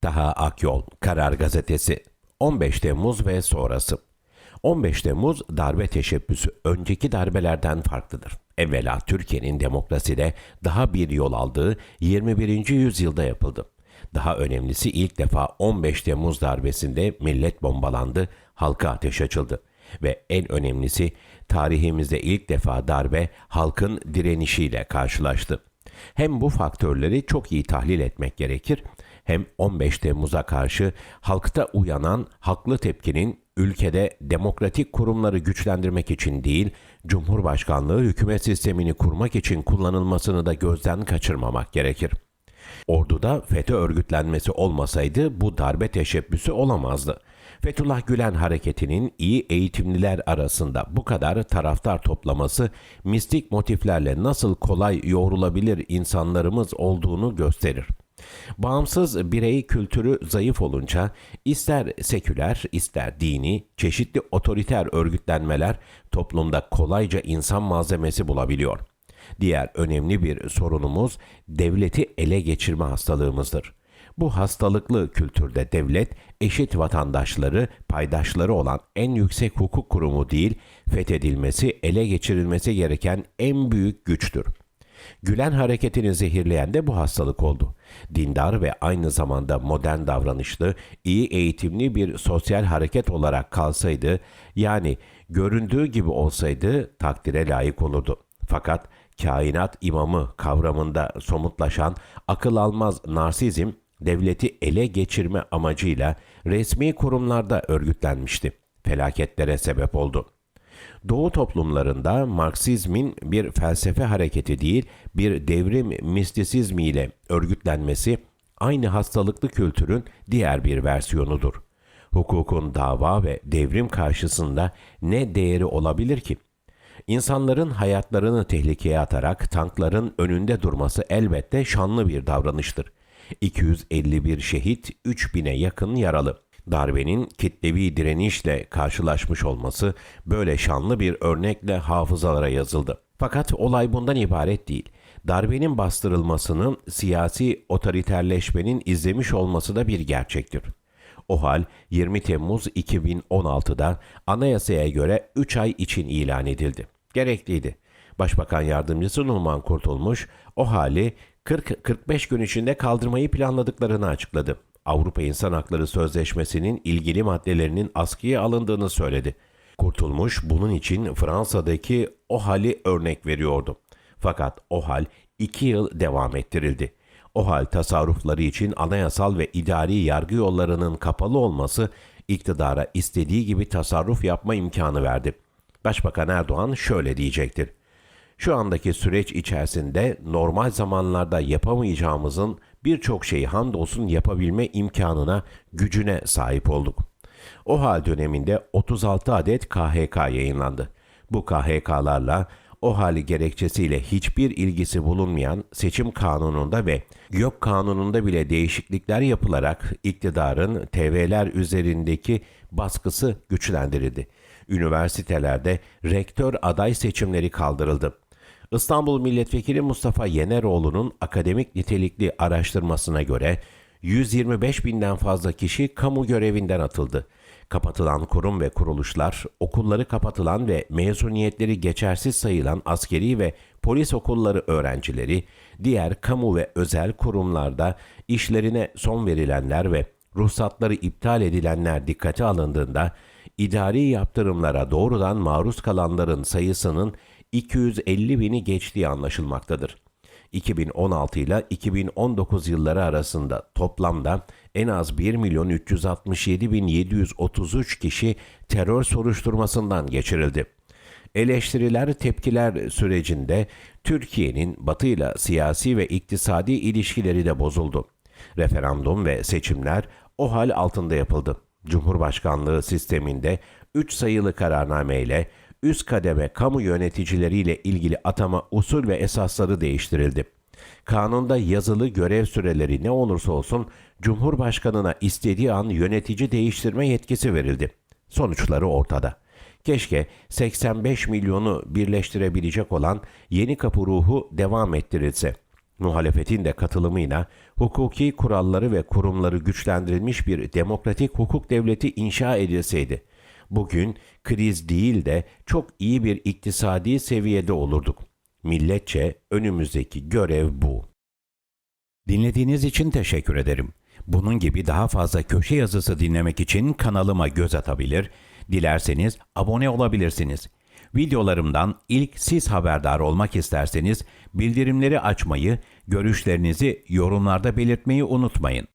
Taha Akyol, Karar Gazetesi 15 Temmuz ve sonrası 15 Temmuz darbe teşebbüsü önceki darbelerden farklıdır. Evvela Türkiye'nin demokraside daha bir yol aldığı 21. yüzyılda yapıldı. Daha önemlisi ilk defa 15 Temmuz darbesinde millet bombalandı, halka ateş açıldı. Ve en önemlisi tarihimizde ilk defa darbe halkın direnişiyle karşılaştı. Hem bu faktörleri çok iyi tahlil etmek gerekir hem 15 Temmuz'a karşı halkta uyanan haklı tepkinin ülkede demokratik kurumları güçlendirmek için değil, Cumhurbaşkanlığı hükümet sistemini kurmak için kullanılmasını da gözden kaçırmamak gerekir. Orduda FETÖ örgütlenmesi olmasaydı bu darbe teşebbüsü olamazdı. Fethullah Gülen hareketinin iyi eğitimliler arasında bu kadar taraftar toplaması mistik motiflerle nasıl kolay yoğrulabilir insanlarımız olduğunu gösterir. Bağımsız birey kültürü zayıf olunca ister seküler ister dini çeşitli otoriter örgütlenmeler toplumda kolayca insan malzemesi bulabiliyor. Diğer önemli bir sorunumuz devleti ele geçirme hastalığımızdır. Bu hastalıklı kültürde devlet eşit vatandaşları, paydaşları olan en yüksek hukuk kurumu değil, fethedilmesi, ele geçirilmesi gereken en büyük güçtür. Gülen hareketini zehirleyen de bu hastalık oldu. Dindar ve aynı zamanda modern davranışlı, iyi eğitimli bir sosyal hareket olarak kalsaydı, yani göründüğü gibi olsaydı takdire layık olurdu. Fakat kainat imamı kavramında somutlaşan akıl almaz narsizm devleti ele geçirme amacıyla resmi kurumlarda örgütlenmişti. Felaketlere sebep oldu. Doğu toplumlarında Marksizmin bir felsefe hareketi değil, bir devrim mistisizmiyle örgütlenmesi aynı hastalıklı kültürün diğer bir versiyonudur. Hukukun dava ve devrim karşısında ne değeri olabilir ki? İnsanların hayatlarını tehlikeye atarak tankların önünde durması elbette şanlı bir davranıştır. 251 şehit, 3000'e yakın yaralı. Darbenin kitlevi direnişle karşılaşmış olması böyle şanlı bir örnekle hafızalara yazıldı. Fakat olay bundan ibaret değil. Darbenin bastırılmasını siyasi otoriterleşmenin izlemiş olması da bir gerçektir. O hal 20 Temmuz 2016'da anayasaya göre 3 ay için ilan edildi. Gerekliydi. Başbakan Yardımcısı Numan Kurtulmuş o hali 40-45 gün içinde kaldırmayı planladıklarını açıkladı. Avrupa İnsan Hakları Sözleşmesi'nin ilgili maddelerinin askıya alındığını söyledi. Kurtulmuş bunun için Fransa'daki o hali örnek veriyordu. Fakat o hal iki yıl devam ettirildi. O hal tasarrufları için anayasal ve idari yargı yollarının kapalı olması iktidara istediği gibi tasarruf yapma imkanı verdi. Başbakan Erdoğan şöyle diyecektir. Şu andaki süreç içerisinde normal zamanlarda yapamayacağımızın birçok şeyi hamdolsun yapabilme imkanına, gücüne sahip olduk. O hal döneminde 36 adet KHK yayınlandı. Bu KHK'larla o hali gerekçesiyle hiçbir ilgisi bulunmayan seçim kanununda ve YÖK kanununda bile değişiklikler yapılarak iktidarın TV'ler üzerindeki baskısı güçlendirildi. Üniversitelerde rektör aday seçimleri kaldırıldı. İstanbul Milletvekili Mustafa Yeneroğlu'nun akademik nitelikli araştırmasına göre 125 binden fazla kişi kamu görevinden atıldı. Kapatılan kurum ve kuruluşlar, okulları kapatılan ve mezuniyetleri geçersiz sayılan askeri ve polis okulları öğrencileri, diğer kamu ve özel kurumlarda işlerine son verilenler ve ruhsatları iptal edilenler dikkate alındığında idari yaptırımlara doğrudan maruz kalanların sayısının 250 bini geçtiği anlaşılmaktadır. 2016 ile 2019 yılları arasında toplamda en az 1 milyon 367 bin 733 kişi terör soruşturmasından geçirildi. Eleştiriler, tepkiler sürecinde Türkiye'nin batıyla siyasi ve iktisadi ilişkileri de bozuldu. Referandum ve seçimler o hal altında yapıldı. Cumhurbaşkanlığı sisteminde 3 sayılı kararnameyle üst kademe kamu yöneticileriyle ilgili atama usul ve esasları değiştirildi. Kanunda yazılı görev süreleri ne olursa olsun Cumhurbaşkanına istediği an yönetici değiştirme yetkisi verildi. Sonuçları ortada. Keşke 85 milyonu birleştirebilecek olan yeni kapı ruhu devam ettirilse. Muhalefetin de katılımıyla hukuki kuralları ve kurumları güçlendirilmiş bir demokratik hukuk devleti inşa edilseydi, bugün kriz değil de çok iyi bir iktisadi seviyede olurduk. Milletçe önümüzdeki görev bu. Dinlediğiniz için teşekkür ederim. Bunun gibi daha fazla köşe yazısı dinlemek için kanalıma göz atabilir, dilerseniz abone olabilirsiniz. Videolarımdan ilk siz haberdar olmak isterseniz bildirimleri açmayı, görüşlerinizi yorumlarda belirtmeyi unutmayın.